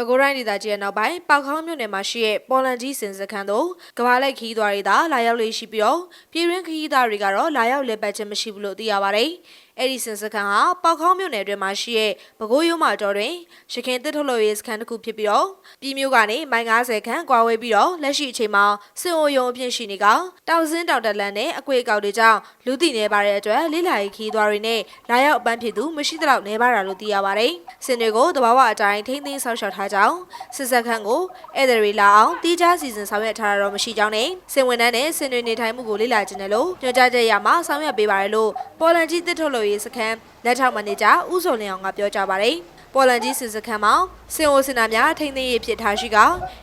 ပဲခူးတိုင်းဒေသကြီးရဲ့နောက်ပိုင်းပေါခေါင်းမြို့နယ်မှာရှိတဲ့ပေါ်လန်ကြီးစင်စခန်းတို့ကဘာလိုက်ခီးသွားတွေသာလာရောက်လေးရှိပြီးတော့ပြည်ရင်းခီးသားတွေကတော့လာရောက်လက်ပတ်ခြင်းမရှိဘူးလို့သိရပါတယ်။အဲ့ဒီစင်စခန်းဟာပေါခေါင်းမြို့နယ်အတွင်းမှာရှိတဲ့ပဲခူးရိုးမာတော်တွင်ရခိုင်တစ်ထုတ်လို့ရေးစခန်းတစ်ခုဖြစ်ပြီးတော့ပြည်မျိုးကနေမိုင်90ခန့်ကွာဝေးပြီးတော့လက်ရှိအချိန်မှာစစ်အိုရုံအဖြစ်ရှိနေကတောင်စင်းတောင်တက်လန်နဲ့အကွေအကောက်တွေကြောင့်လူတည်နေပါတဲ့အတွက်လေးလာရေးခီးသွားတွေနဲ့လာရောက်အပန်းဖြစ်သူမရှိသလောက်နေပါတာလို့သိရပါတယ်။စင်တွေကိုတဘာဝအတိုင်းထိမ့်သိမ်းဆောက်ရှောက်ထားကြောင်းစစ်စခန်းကိုဧည့်သည်တွေလာအောင်တီးခြားစီစဉ်ဆောင်ရွက်ထားတာတော့မရှိကြောင်းနဲ့စင်ဝင်တန်းနဲ့စင်တွေနေထိုင်မှုကိုလေ့လာခြင်းနဲ့လို့ညွှန်ကြားချက်ရမှာဆောင်ရွက်ပေးပါတယ်လို့ပေါ်လန်ကြီးတစ်ထုတ်လို့ရေးစခန်းလက်ထောက်မန်နေဂျာဦးစောလင်းအောင်ကပြောကြားပါတယ်။ ပေါ်လန်ကြီးစစ်စခန်းမှာစင်ဝစင်နာများထိမ့်သိမ်းရေးဖြစ်ထားရှိက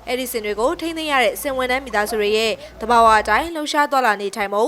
အဲ့ဒီစင်တွေကိုထိမ့်သိမ်းရတဲ့စင်ဝင်တန်းမိသားစုတွေရဲ့တဘာဝအတိုင်းလှူရှားသွားလာနေထိုင်မှု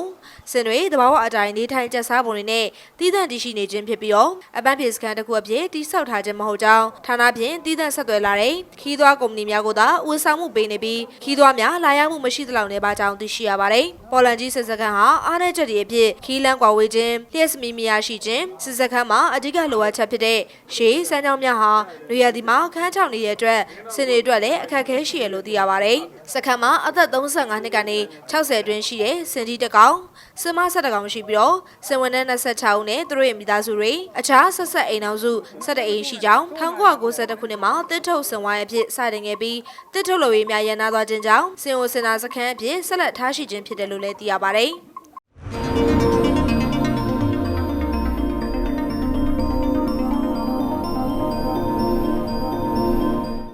စင်တွေတဘာဝအတိုင်းနေထိုင်ကျက်စားပုံတွေနဲ့တည်တံ့တည်ရှိနေခြင်းဖြစ်ပြီးတော့အပန်းဖြေစခန်းတစ်ခုအဖြစ်တိစောက်ထားခြင်းမဟုတ်ကြောင်းဌာနဖြင့်တည်တံ့ဆက်သွယ်လာတဲ့ခီးသွွားကုမ္ပဏီများကိုသာဝန်ဆောင်မှုပေးနေပြီးခီးသွွားများလာရောက်မှုမရှိသလောက်နေပါကြောင်းသိရှိရပါတယ်။ပေါ်လန်ကြီးစစ်စခန်းဟာအားနည်းချက်တွေအဖြစ်ခီးလန်းကွာဝေးခြင်းလျှက်စမီမရရှိခြင်းစစ်စခန်းမှာအဓိကလိုအပ်ချက်ဖြစ်တဲ့ရှေးစမ်းကြောင်းများဟာလူရည်ဒီမှာခန်းချောင်းနေတဲ့အတွက်စင်တွေအတွက်လည်းအခက်အခဲရှိရလို့သိရပါတယ်။စခန်းမှာအသက်35နှစ်ကနေ60အတွင်းရှိတဲ့စင်တီတစ်ကောင်စင်မဆက်တစ်ကောင်ရှိပြီးတော့စင်ဝင်တဲ့26ဦးနဲ့သူတို့ရဲ့မိသားစုတွေအခြားဆက်ဆက်အိမ်အောင်စု17အိမ်ရှိကြောင်း1992ခုနှစ်မှာတစ်ထုတ်စင်ဝိုင်းအဖြစ်စတင်ခဲ့ပြီးတစ်ထုတ်လိုရေးများရန်နာသွားခြင်းကြောင့်စင်ဝစင်နာစခန်းအဖြစ်ဆက်လက်ထားရှိခြင်းဖြစ်တယ်လို့လည်းသိရပါတယ်။